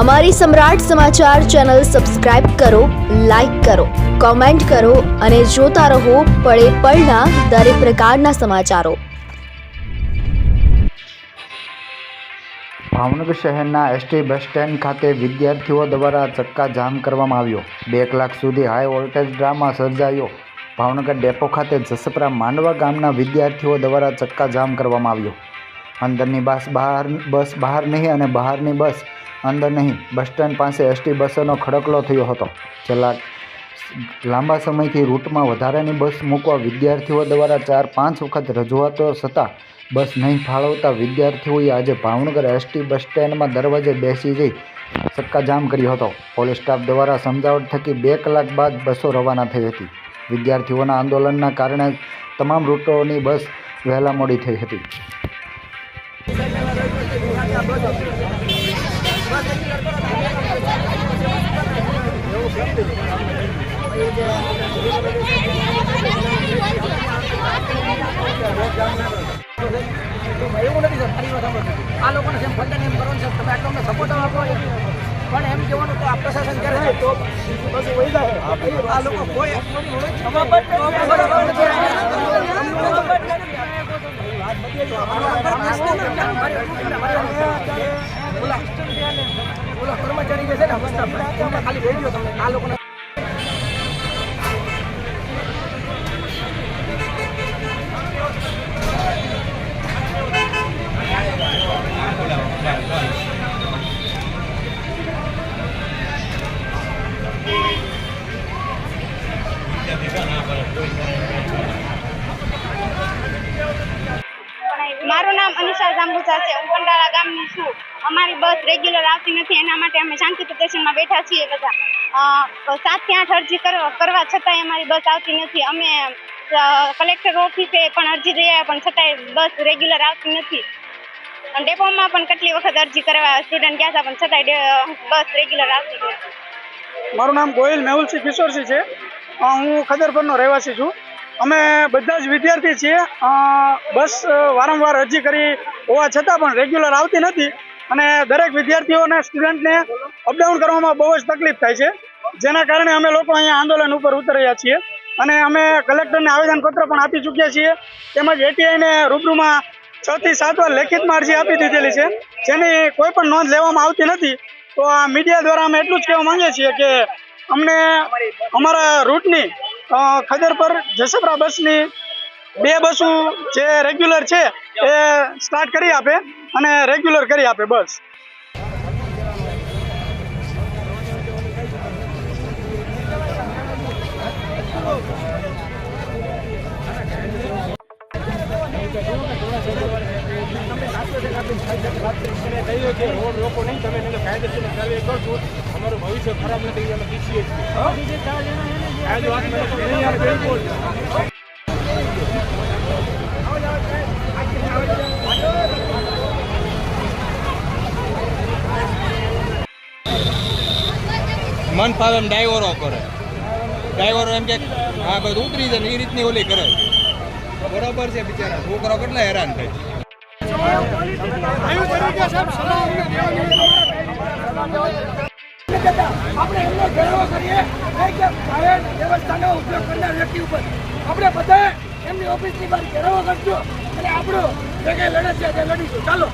અમારી Samrat Samachar channel subscribe કરો, like કરો, કોમેન્ટ કરો અને જોતા રહો પળે પળના દરેક પ્રકારના સમાચારો. ભાવનગર શહેરના એસટી બસ સ્ટેન્ડ ખાતે વિદ્યાર્થીઓ દ્વારા ચક્કાજામ કરવામાં આવ્યો. બે કલાક સુધી હાઈ વોલ્ટેજ ડ્રામા સર્જાયો. ભાવનગર ડેપો ખાતે જસપરા માંડવા ગામના વિદ્યાર્થીઓ દ્વારા ચક્કાજામ કરવામાં આવ્યો. અંદરની બસ બહાર બસ બહાર નહીં અને બહારની બસ અંદર નહીં, બસ સ્ટેન્ડ પાસે એસટી બસોનો ખડકલો થયો હતો. છેલ્લા લાંબા સમયથી રૂટમાં વધારાની બસ મૂકવા વિદ્યાર્થીઓ દ્વારા ચાર પાંચ વખત રજૂઆતો છતાં બસ નહીં ફાળવતા વિદ્યાર્થીઓએ આજે ભાવનગર એસટી બસ સ્ટેન્ડમાં દરવાજે બેસી જઈ ચક્કાજામ કર્યો હતો. પોલીસ સ્ટાફ દ્વારા સમજાવટ થકી બે કલાક બાદ બસો રવાના થઈ હતી. વિદ્યાર્થીઓના આંદોલનના કારણે તમામ રૂટોની બસ વહેલા મોડી થઈ હતી. આ લોકોને જેમ ફંડને એમ કરવાનું છે. તમે આટલો સપોર્ટ આપો પણ એમ કહેવાનું તો આ પ્રશાસન કરે છે તો બસ વહી જાય. આ લોકો કોઈ કર્મચારી જે છે ને ખાલી કહી તમે આ લોકોને મારું નામ અનિશા જાંબુસા છે. હું કંડાળા ગામની છું. અમારી બસ રેગ્યુલર આવતી નથી. એના માટે અમે શાંતિ પ્રદર્શનમાં બેઠા છીએ બધા. સાતથી આઠ અરજી કરવા છતાંય અમારી બસ આવતી નથી. અમે કલેક્ટર ઓફિસે પણ અરજી દઈ પણ છતાંય બસ રેગ્યુલર આવતી નથી. અને ડેપોમાં પણ કેટલી વખત અરજી કરવા સ્ટુડન્ટ ગયા હતા, પણ છતાંય બસ રેગ્યુલર આવતી નથી. મારું નામ ગોયલ મેહુલસિંહ કિશોરસિંહ છે. હું ખદરપરનો રહેવાસી છું. અમે બધા જ વિદ્યાર્થી છીએ. બસ વારંવાર અરજી કરી હોવા છતાં પણ રેગ્યુલર આવતી નથી અને દરેક વિદ્યાર્થીઓને સ્ટુડન્ટને અપડાઉન કરવામાં બહુ જ તકલીફ થાય છે. જેના કારણે અમે લોકો અહીંયા આંદોલન ઉપર ઉતર્યા છીએ અને અમે કલેક્ટરને આવેદનપત્ર પણ આપી ચૂક્યા છીએ. તેમજ એટીઆઈને રૂબરૂમાં છ થી સાત વાર લેખિતમાં અરજી આપી દીધેલી છે. જેની કોઈ પણ નોંધ લેવામાં આવતી નથી. તો આ મીડિયા દ્વારા અમે એટલું જ કહેવા માંગીએ છીએ કે અમને અમારા રૂટની ખદર પર જસપરા બસની બે બસો જે રેગ્યુલર છે એ સ્ટાર્ટ કરી આપે અને રેગ્યુલર કરી આપે બસ. અમારું ભવિષ્ય ખરાબ નથી અમે ઈચ્છીએ છીએ આ જો આ બિલકુલ મન ફાવે એમ ડ્રાઈવરો કરે. ડાઈવરો એમ કે, હા, બધું ઉતરી જાય એ રીતની ઓલી કરે. બરોબર છે, બિચારા. છોકરાઓ કેટલા હેરાન થાય આપણે એમનો ઘેરાવો કરીએ. કે પ્રાઇવેટ વ્યવસ્થાનો ઉપયોગ કરનાર વ્યક્તિ ઉપર આપણે બધા એમની ઓફિસની બહાર ઘેરાવો કરજો અને આપણો જે કંઈ લડત છે તે લડીશું. ચાલો.